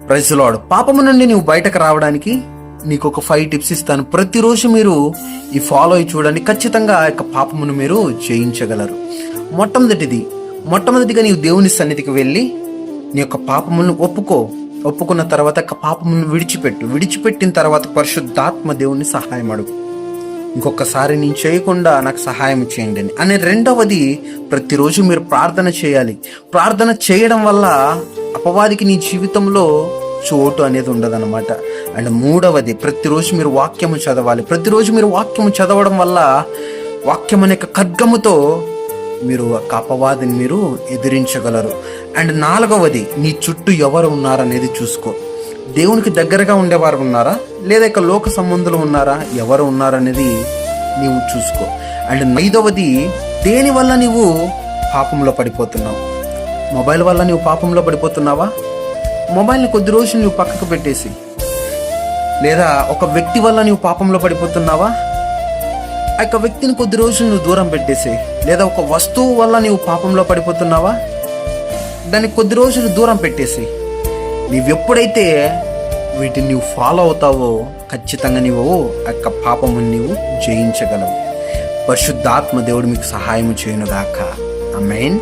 ప్రజలాడు పాపము నుండి నువ్వు బయటకు రావడానికి నీకు ఒక ఫైవ్ టిప్స్ ఇస్తాను. ప్రతిరోజు మీరు ఈ ఫాలో అయి చూడండి. ఖచ్చితంగా ఆ యొక్క పాపమును మీరు జయించగలరు. మొట్టమొదటిది మొట్టమొదటిగా నీవు దేవుని సన్నిధికి వెళ్ళి నీ యొక్క పాపములను ఒప్పుకో. ఒప్పుకున్న తర్వాత ఆ పాపమును విడిచిపెట్టు. విడిచిపెట్టిన తర్వాత పరిశుద్ధాత్మ దేవుని సహాయం అడుగు. ఇంకొకసారి నేను చేయకుండా నాకు సహాయం చేయండి అని. అనే రెండవది ప్రతిరోజు మీరు ప్రార్థన చేయాలి. ప్రార్థన చేయడం వల్ల అపవాదికి నీ జీవితంలో చోటు అనేది ఉండదన్నమాట. అండ్ మూడవది ప్రతిరోజు మీరు వాక్యము చదవాలి. ప్రతిరోజు మీరు వాక్యము చదవడం వల్ల వాక్యం అనే ఖడ్గముతో మీరు ఒక అపవాదిని మీరు ఎదిరించగలరు. అండ్ నాలుగవది నీ చుట్టూ ఎవరు ఉన్నారనేది చూసుకో. దేవునికి దగ్గరగా ఉండేవారు ఉన్నారా? లేదా ఇక లోక సంబంధులు ఉన్నారా? ఎవరు ఉన్నారనేది నీవు చూసుకో. అండ్ ఐదవది దేని వల్ల నీవు పాపంలో పడిపోతున్నావు? మొబైల్ వల్ల నువ్వు పాపంలో పడిపోతున్నావా? మొబైల్ని కొద్ది రోజులు నువ్వు పక్కకు పెట్టేసి. లేదా ఒక వ్యక్తి వల్ల నీవు పాపంలో పడిపోతున్నావా? ఆ యొక్క వ్యక్తిని కొద్ది రోజులు నువ్వు దూరం పెట్టేసి లేదా ఒక వస్తువు వల్ల నీవు పాపంలో పడిపోతున్నావా? దాన్ని కొద్ది రోజులు దూరం పెట్టేసి నీవెప్పుడైతే వీటిని నువ్వు ఫాలో అవుతావో ఖచ్చితంగా నీవు ఆ యొక్క పాపము నీవు జయించగలవు. పరిశుద్ధాత్మ దేవుడు మీకు సహాయం చేయనుగాక. మెయిన్